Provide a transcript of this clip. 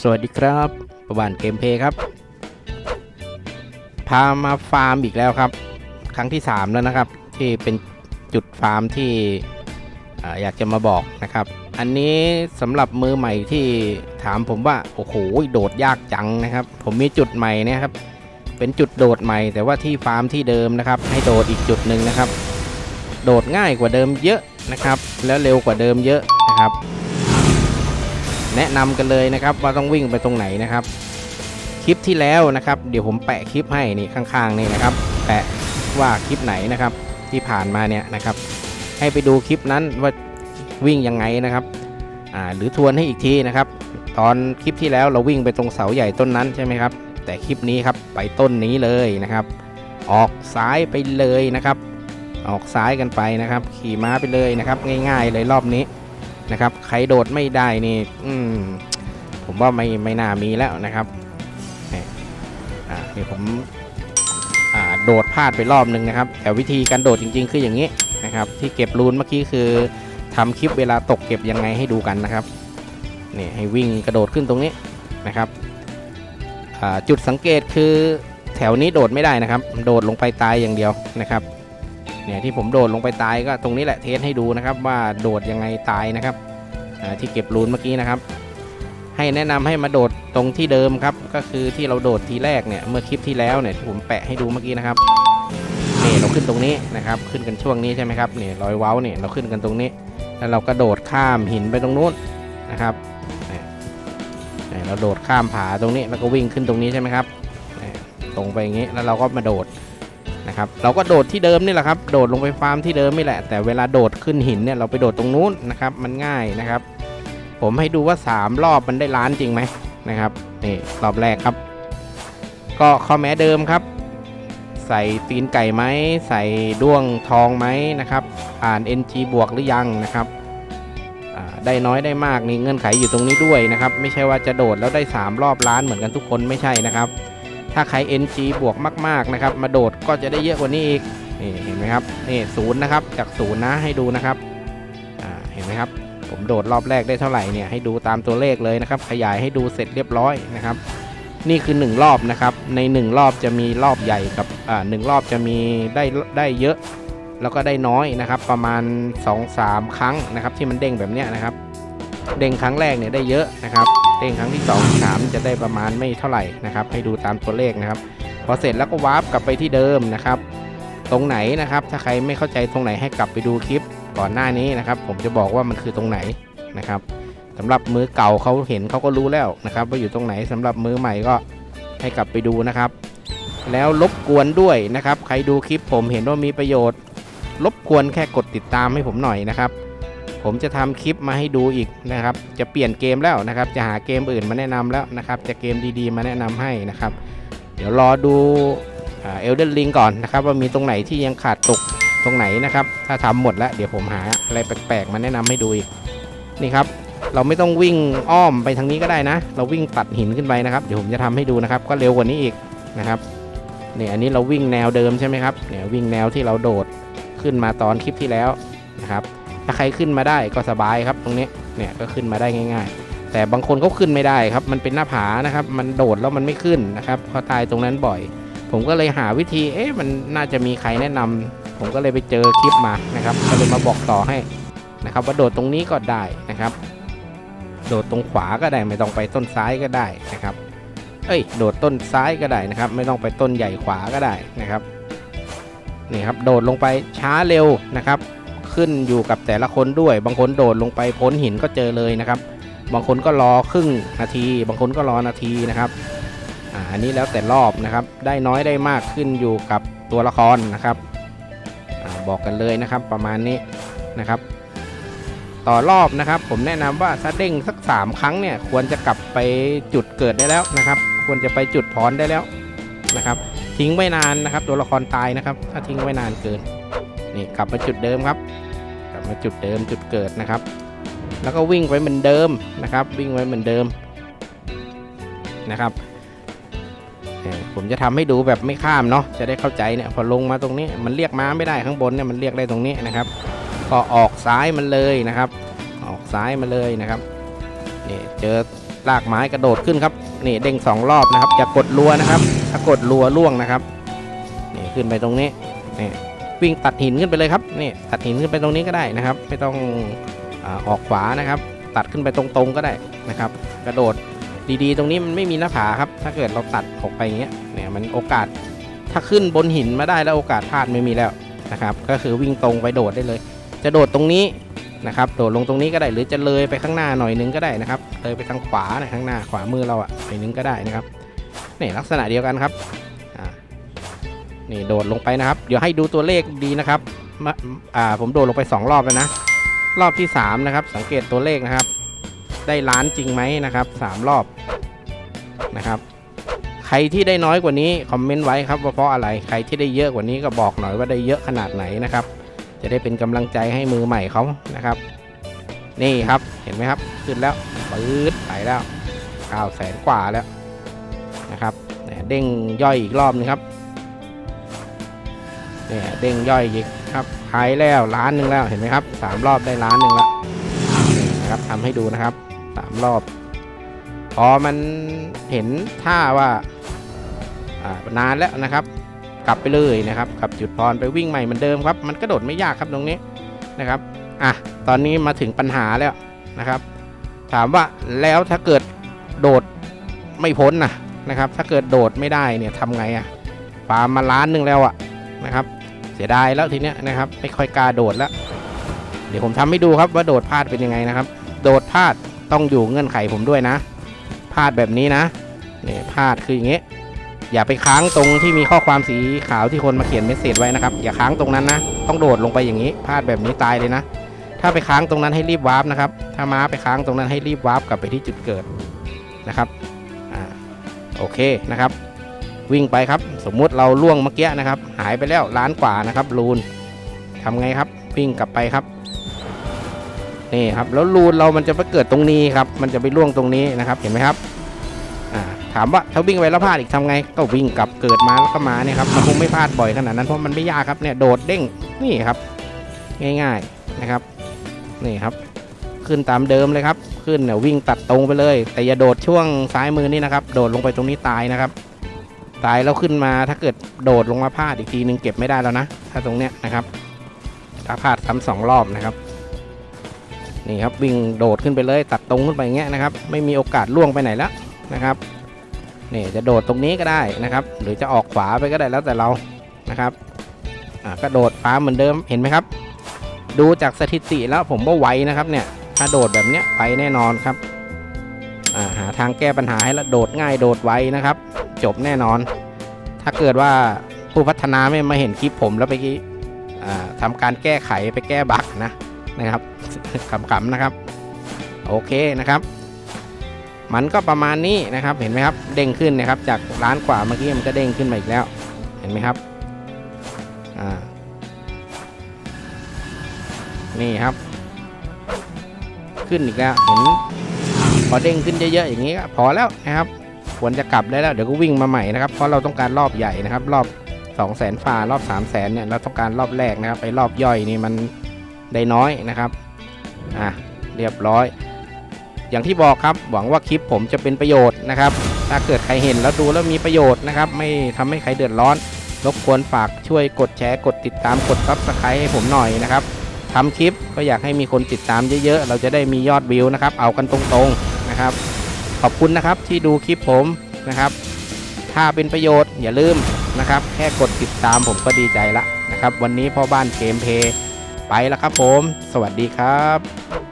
สวัสดีครับ ประวันเกมเพย์ครับ พามาฟาร์มอีกแล้วครับ ครั้งที่ 3 แล้วนะครับ ที่เป็นจุดฟาร์มที่ออยากจะมาบอกนะครับ อันนี้สำหรับมือใหม่ที่ถามผมว่า โอ้โห โดดยากจังนะครับ ผมมีจุดใหม่นะครับ เป็นจุดโดดใหม่ แต่ว่าที่ฟาร์มที่เดิมนะครับ ให้โดดอีกจุดหนึ่งนะครับ โดดง่ายกว่าเดิมเยอะนะครับ แล้วเร็วกว่าเดิมเยอะนะครับ แนะนำกันเลยนะครับว่าต้องวิ่งไปตรงไหนนะครับคลิปที่แล้วนะครับ เดี๋ยวผมแปะคลิปให้นี่ข้างๆนี่นะครับ แปะว่าคลิปไหนนะครับที่ผ่านมาเนี่ยนะครับ ให้ไปดูคลิปนั้นว่าวิ่งยังไงนะครับอ่าหรือทวนให้อีกทีนะครับ ตอนคลิปที่แล้วเราวิ่งไปตรงเสาใหญ่ต้นนั้นใช่ไหมครับแต่คลิปนี้ครับไปต้นนี้เลยนะครับ ออกซ้ายไปเลยนะครับ ออกซ้ายกันไปนะครับ ขี่ม้าไปเลยนะครับ ง่ายๆเลยรอบนี้ นะครับ ใครโดดไม่ได้นี่ อืม ผมว่าไม่ไม่น่ามีแล้วนะครับนี่อ่านี่ผมอ่าโดดพลาดไปรอบนึงนะครับ แต่วิธีการโดดจริง ๆ คืออย่างนี้นะครับ ที่เก็บรูนเมื่อกี้คือทำคลิปเวลาตกเก็บยังไงให้ดูกันนะครับนี่ให้วิ่งกระโดดขึ้นตรงนี้นะครับจุดสังเกตคือแถวนี้โดดไม่ได้นะครับ โดดลงไปตายอย่างเดียวนะครับเนี่ยที่ผมโดดลงไปตายก็ตรงนี้แหละเทสให้ดูนะครับว่าโดดยังไงตายนะครับ ที่เก็บรูนเมื่อกี้นะครับ ให้แนะนำให้มาโดดตรงที่เดิมครับ ก็คือที่เราโดดทีแรกเนี่ยเมื่อคลิปที่แล้วเนี่ยที่ผมแปะให้ดูเมื่อกี้นะครับนี่เราขึ้นตรงนี้นะครับ ขึ้นกันช่วงนี้ใช่ไหมครับนี่รอยเว้าเนี่ยเราขึ้นกันตรงนี้ แล้วเรากระโดดข้ามหินไปตรงนู้นนะครับนี่เราโดดข้ามผาตรงนี้แล้วก็วิ่งขึ้นตรงนี้ใช่ไหมครับ ตรงไปอย่างนี้แล้วเราก็มาโดด นะครับเราก็โดดที่เดิมนี่แหละครับโดดลงไปฟาร์มที่เดิมนี่แหละ แต่เวลาโดดขึ้นหินเนี่ยเราไปโดดตรงนู้นนะครับมันง่ายนะครับ ผมให้ดูว่า 3 รอบมันได้ล้านจริงไหมนะครับนี่รอบแรกครับ ก็ข้อแม้เดิมครับ ใส่ตีนไก่ไหมใส่ด้วงทองไหมนะครับอ่าน NG บวกหรือยังนะครับได้น้อยได้มากนี่เงื่อนไขอยู่ตรงนี้ด้วยนะครับ ไม่ใช่ว่าจะโดดแล้วได้ 3 รอบล้านเหมือนกันทุกคนไม่ใช่นะครับ ถ้าใคร NG บวกมากๆนะครับมาโดดก็จะได้เยอะกว่านี้อีกนี่เห็นไหมครับนี่ศูนย์นะครับจากศูนย์นะให้ดูนะครับอ่าเห็นไหมครับผมโดดรอบแรกได้เท่าไหร่เนี่ยให้ดูตามตัวเลขเลยนะครับ ขยายให้ดูเสร็จเรียบร้อยนะครับ นี่คือ 1 รอบนะครับใน 1 รอบจะมีรอบใหญ่กับอ่าหนึ่งรอบจะมีได้ได้เยอะ แล้วก็ได้น้อยนะครับ ประมาณ 2-3 ครั้งนะครับ ที่มันเด้งแบบเนี้ยนะครับ เด้งครั้งแรกเนี่ยได้เยอะนะครับ เด้งครั้งที่2 3จะได้ประมาณไม่เท่าไหร่นะครับ ให้ดูตามตัวเลขนะครับ พอเสร็จแล้วก็วาร์ปกลับไปที่เดิมนะครับ ตรงไหนนะครับ ถ้าใครไม่เข้าใจตรงไหนให้กลับไปดูคลิปก่อนหน้านี้นะครับ ผมจะบอกว่ามันคือตรงไหนนะครับสำหรับมือเก่าเขาเห็นเขาก็รู้แล้วนะครับ ว่าอยู่ตรงไหนสำหรับมือใหม่ก็ให้กลับไปดูนะครับ แล้วรบกวนด้วยนะครับ ใครดูคลิปผมเห็นว่ามีประโยชน์รบกวนแค่กดติดตามให้ผมหน่อยนะครับ ผมจะทำคลิปมาให้ดูอีกนะครับ จะเปลี่ยนเกมแล้วนะครับ จะหาเกมอื่นมาแนะนำแล้วนะครับ จะเกมดีๆ มาแนะนำให้นะครับ เดี๋ยวรอดูเอลเดนลิงก่อนนะครับ ว่ามีตรงไหนที่ยังขาดตกตรงไหนนะครับ ถ้าทำหมดแล้วเดี๋ยวผมหาอะไรแปลกๆ มาแนะนำให้ดูอีกนี่ครับ เราไม่ต้องวิ่งอ้อมไปทางนี้ก็ได้นะ เราวิ่งตัดหินขึ้นไปนะครับ เดี๋ยวผมจะทำให้ดูนะครับ ก็เร็วกว่านี้อีกนะครับนี่อันนี้เราวิ่งแนวเดิมใช่ไหมครับเนี่ยวิ่งแนวที่เราโดดขึ้นมาตอนคลิปที่แล้วนะครับ ถ้าใครขึ้นมาได้ก็สบายครับตรงนี้เนี่ยก็ขึ้นมาได้ง่าย ๆ แต่บางคนเขาขึ้นไม่ได้ครับ มันเป็นหน้าผานะครับ มันโดดแล้วมันไม่ขึ้นนะครับเขาตายตรงนั้นบ่อย ผมก็เลยหาวิธีเอ๊ะมันน่าจะมีใครแนะนำผมก็เลยไปเจอคลิปมานะครับก็เลยมาบอกต่อให้นะครับว่าโดดตรงนี้ก็ได้นะครับ โดดตรงขวาก็ได้ไม่ต้องไปต้นซ้ายก็ได้นะครับ เอ้ย โดดต้นซ้ายก็ได้นะครับ ไม่ต้องไปต้นใหญ่ขวาก็ได้นะครับนี่ครับโดดลงไปช้าเร็วนะครับ ขึ้นอยู่กับแต่ละคนด้วย บางคนโดดลงไปพ้นหินก็เจอเลยนะครับ บางคนก็รอครึ่งนาที บางคนก็รอนาทีนะครับอ่าอันนี้แล้วแต่รอบนะครับ ได้น้อยได้มากขึ้นอยู่กับตัวละครนะครับอบอกกันเลยนะครับประมาณนี้นะครับ ต่อรอบนะครับ ผมแนะนำว่าถ้าเด้งสัก 3 ครั้งเนี่ยควรจะกลับไปจุดเกิดได้แล้วนะครับ ควรจะไปจุดพรได้แล้วนะครับ ทิ้งไว้นานนะครับ ตัวละครตายนะครับ ถ้าทิ้งไว้นานเกิน นี่กลับมาจุดเดิมครับ กลับมาจุดเดิมจุดเกิดนะครับ แล้วก็วิ่งไปเหมือนเดิมนะครับ วิ่งไว้เหมือนเดิมนะครับผมจะทำให้ดูแบบไม่ข้ามเนาะจะได้เข้าใจเนี่ยพอลงมาตรงนี้มันเรียกม้าไม่ได้ข้างบนเนี่ยมันเรียกได้ตรงนี้นะครับ ก็ออกซ้ายมันเลยนะครับ ออกซ้ายมาเลยนะครับนี่เจอลากไม้กระโดดขึ้นครับนี่เด้งสองรอบนะครับอย่ากดรัวนะครับ ถ้ากดรัวล่วงนะครับนี่ขึ้นไปตรงนี้นี่ วิ่งตัดหินขึ้นไปเลยครับนี่ตัดหินขึ้นไปตรงนี้ก็ได้นะครับ ไม่ต้องอออกขวานะครับ ตัดขึ้นไปตรงๆก็ได้นะครับ กระโดดดีๆ ตรงนี้มันไม่มีหน้าผาครับ ถ้าเกิดเราตัดออกไปอย่างเงี้ยเนี่ยมันโอกาสถ้าขึ้นบนหินมาได้แล้วโอกาสพลาดไม่มีแล้วนะครับ ก็คือวิ่งตรงไปโดดได้เลย จะโดดตรงนี้นะครับ โดดลงตรงนี้ก็ได้หรือจะเลยไปข้างหน้าหน่อยนึงก็ได้นะครับ เลยไปทางขวานะข้างหน้าขวามือเราอะหน่อยนึงก็ได้นะครับนี่ลักษณะเดียวกันครับ นี่โดดลงไปนะครับ เดี๋ยวให้ดูตัวเลขดีนะครับอ่าผมโดดลงไปสองรอบแล้วนะ รอบที่สามนะครับ สังเกตตัวเลขนะครับ ได้ล้านจริงไหมนะครับสามรอบนะครับ ใครที่ได้น้อยกว่านี้คอมเมนต์ไว้ครับว่าเพราะอะไรใครที่ได้เยอะกว่านี้ก็บอกหน่อยว่าได้เยอะขนาดไหนนะครับ จะได้เป็นกำลังใจให้มือใหม่เขานะครับ นี่ครับเห็นไหมครับขึ้นแล้วปื๊ดไปแล้วเก้าแสนกว่าแล้วนะครับเด้งย่อยอีกรอบนึงครับ เนี่ยเด้งย่อยอีกครับหายแล้วล้านหนึ่งแล้วเห็นไหมครับสามรอบได้ล้านหนึ่งแล้วนะครับทำให้ดูนะครับสามรอบ พอมันเห็นท่าว่าอ่านานแล้วนะครับ กลับไปเลยนะครับกลับจุดพรไปวิ่งใหม่เหมือนเดิมครับ มันกระโดดไม่ยากครับตรงนี้นะครับอะตอนนี้มาถึงปัญหาแล้วนะครับ ถามว่าแล้วถ้าเกิดโดดไม่พ้นนะนะครับ ถ้าเกิดโดดไม่ได้เนี่ยทำไงอะ่ะปามาล้านหนึ่งแล้วอะ่ะนะครับ เสียดายแล้วทีเนี้ยนะครับ ไม่ค่อยกล้าโดดแล้ว เดี๋ยวผมทำให้ดูครับว่าโดดพลาดเป็นยังไงนะครับ โดดพลาดต้องอยู่เงื่อนไขผมด้วยนะพลาดแบบนี้นะเนี่ยพลาดคืออย่างเงี้อย่าไปค้างตรงที่มีข้อความสีขาวที่คนมาเขียนเมสเซจไว้นะครับ อย่าค้างตรงนั้นนะ ต้องโดดลงไปอย่างนี้พลาดแบบนี้ตายเลยนะ ถ้าไปค้างตรงนั้นให้รีบวาร์ปนะครับ ถ้าม้าไปค้างตรงนั้นให้รีบวาร์ปกลับไปที่จุดเกิดนะครับอ่าโอเคนะครับ วิ่งไปครับ สมมุติเราล่วงเมื่อกี้นะครับ หายไปแล้วล้านกว่านะครับรูนทำไงครับวิ่งกลับไปครับนี่ครับแล้วรูนเรามันจะไปเกิดตรงนี้ครับ มันจะไปล่วงตรงนี้นะครับ เห็นไหมครับถามว่าถ้าวิ่งไปแล้วพลาดอีกทำไง ก็วิ่งกลับเกิดมาแล้วก็มาเนี่ยครับมันคงไม่พลาดบ่อยขนาดนั้นเพราะมันไม่ยากครับเนี่ยโดดเด้งนี่ครับ ง่าย ๆนะครับ นี่ครับ ขึ้นตามเดิมเลยครับ ขึ้นเนี่ยวิ่งตัดตรงไปเลย แต่อย่าโดดช่วงซ้ายมือนี่นะครับ โดดลงไปตรงนี้ตายนะครับ ตายแล้วขึ้นมาถ้าเกิดโดดลงมาพลาดอีกทีนึงเก็บไม่ได้แล้วนะ ถ้าตรงเนี้ยนะครับถ้าพลาดซ้ำสองรอบนะครับนี่ครับวิ่งโดดขึ้นไปเลยตัดตรงขึ้นไปอย่างเงี้ยนะครับไม่มีโอกาสล่วงไปไหนแล้วนะครับนี่จะโดดตรงนี้ก็ได้นะครับ หรือจะออกขวาไปก็ได้แล้วแต่เรานะครับอ่าก็โดดฟ้าเหมือนเดิมเห็นไหมครับ ดูจากสถิติแล้วผมว่าไวนะครับเนี่ยถ้าโดดแบบเนี้ยไวแน่นอนครับอ่าหาทางแก้ปัญหาให้ล้วโดดง่ายโดดไวนะครับ จบแน่นอน ถ้าเกิดว่าผู้พัฒนาไม่มาเห็นคลิปผมแล้วไปทำการแก้ไขไปแก้บั๊กนะนะครับขำๆนะครับ โอเคนะครับ มันก็ประมาณนี้นะครับเห็นไหมครับเด้งขึ้นนะครับ จากล้านกว่าเมื่อกี้มันก็เด้งขึ้นมาอีกแล้ว เห็นไหมครับนี่ครับ ขึ้นอีกแล้วเห็นพอเด้งขึ้นเยอะๆอย่างนี้ก็พอแล้วนะครับ ควรจะกลับได้แล้วเดี๋ยวก็วิ่งมาใหม่นะครับเพราะเราต้องการรอบใหญ่นะครับ รอบ 2 0 0 0 0 0ฝ่ารอบ 3 0 0 0 0 0เนี่ยเราต้องการรอบแรกนะครับไปรอบย่อยนี่มันได้น้อยนะครับอะเรียบร้อย อย่างที่บอกครับหวังว่าคลิปผมจะเป็นประโยชน์นะครับ ถ้าเกิดใครเห็นแล้วดูแล้วมีประโยชน์นะครับ ไม่ทำให้ใครเดือดร้อนรบกวนฝากช่วยกดแชร์กดติดตามกดซับสไครต์ให้ผมหน่อยนะครับทำคลิปก็อยากให้มีคนติดตามเยอะๆ เราจะได้มียอดวิวนะครับ เอากันตรงๆนะครับ ขอบคุณนะครับที่ดูคลิปผมนะครับ ถ้าเป็นประโยชน์อย่าลืมนะครับ แค่กดติดตามผมก็ดีใจละนะครับ วันนี้พ่อบ้านเกมเพย์ไปแล้วครับผม สวัสดีครับ